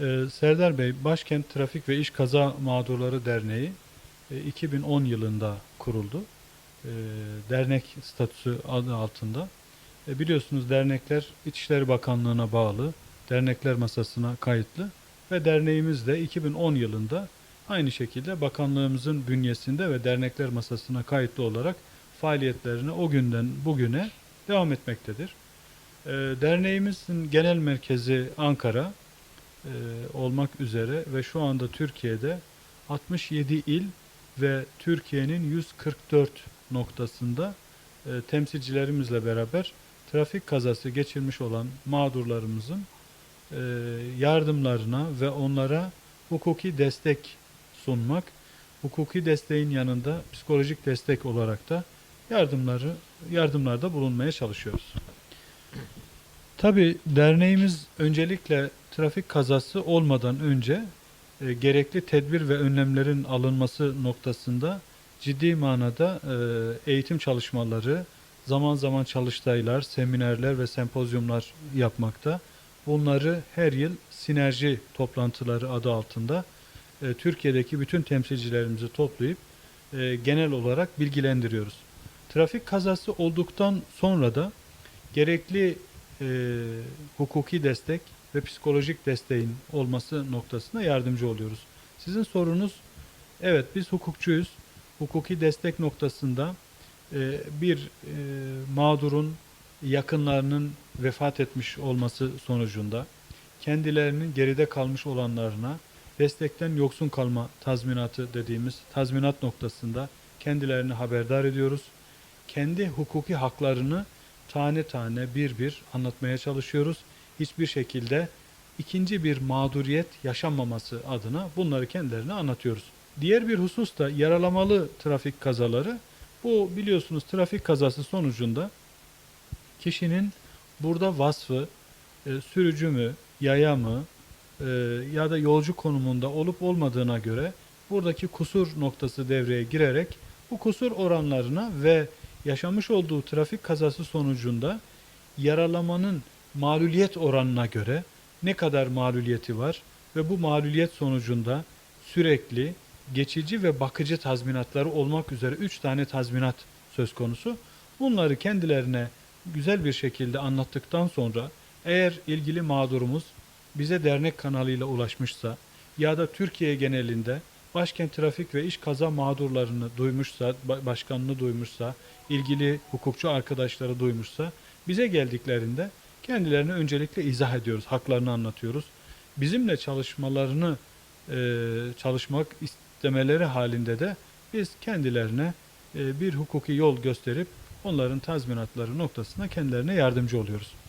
Ee, Serdar Bey, Başkent Trafik ve İş Kaza Mağdurları Derneği e, 2010 yılında kuruldu. Ee, Dernek statüsü adı altında. E, Biliyorsunuz dernekler İçişleri Bakanlığı'na bağlı, dernekler masasına kayıtlı ve derneğimiz de 2010 yılında aynı şekilde bakanlığımızın bünyesinde ve dernekler masasına kayıtlı olarak faaliyetlerine o günden bugüne devam etmektedir. Ee, Derneğimizin genel merkezi Ankara e, olmak üzere ve şu anda Türkiye'de 67 il ve Türkiye'nin 144 noktasında e, temsilcilerimizle beraber trafik kazası geçirmiş olan mağdurlarımızın e, yardımlarına ve onlara hukuki destek sunmak, hukuki desteğin yanında psikolojik destek olarak da yardımları yardımlarda bulunmaya çalışıyoruz. Tabii derneğimiz öncelikle trafik kazası olmadan önce e, gerekli tedbir ve önlemlerin alınması noktasında ciddi manada e, eğitim çalışmaları, zaman zaman çalıştaylar, seminerler ve sempozyumlar yapmakta. Bunları her yıl sinerji toplantıları adı altında e, Türkiye'deki bütün temsilcilerimizi toplayıp e, genel olarak bilgilendiriyoruz. Trafik kazası olduktan sonra da gerekli e, hukuki destek ve psikolojik desteğin olması noktasında yardımcı oluyoruz. Sizin sorunuz, evet biz hukukçuyuz. Hukuki destek noktasında e, bir e, mağdurun yakınlarının vefat etmiş olması sonucunda kendilerinin geride kalmış olanlarına destekten yoksun kalma tazminatı dediğimiz tazminat noktasında kendilerini haberdar ediyoruz. Kendi hukuki haklarını tane tane bir bir anlatmaya çalışıyoruz. Hiçbir şekilde ikinci bir mağduriyet yaşanmaması adına bunları kendilerine anlatıyoruz. Diğer bir husus da yaralamalı trafik kazaları. Bu biliyorsunuz trafik kazası sonucunda kişinin burada vasfı e, sürücü mü, yaya mı e, ya da yolcu konumunda olup olmadığına göre buradaki kusur noktası devreye girerek bu kusur oranlarına ve yaşamış olduğu trafik kazası sonucunda yaralamanın maluliyet oranına göre ne kadar maluliyeti var ve bu maluliyet sonucunda sürekli geçici ve bakıcı tazminatları olmak üzere 3 tane tazminat söz konusu. Bunları kendilerine güzel bir şekilde anlattıktan sonra eğer ilgili mağdurumuz bize dernek kanalıyla ulaşmışsa ya da Türkiye genelinde Başkent Trafik ve İş Kaza mağdurlarını duymuşsa, ba- başkanını duymuşsa, ilgili hukukçu arkadaşları duymuşsa bize geldiklerinde kendilerine öncelikle izah ediyoruz, haklarını anlatıyoruz. Bizimle çalışmalarını e, çalışmak istemeleri halinde de biz kendilerine e, bir hukuki yol gösterip onların tazminatları noktasında kendilerine yardımcı oluyoruz.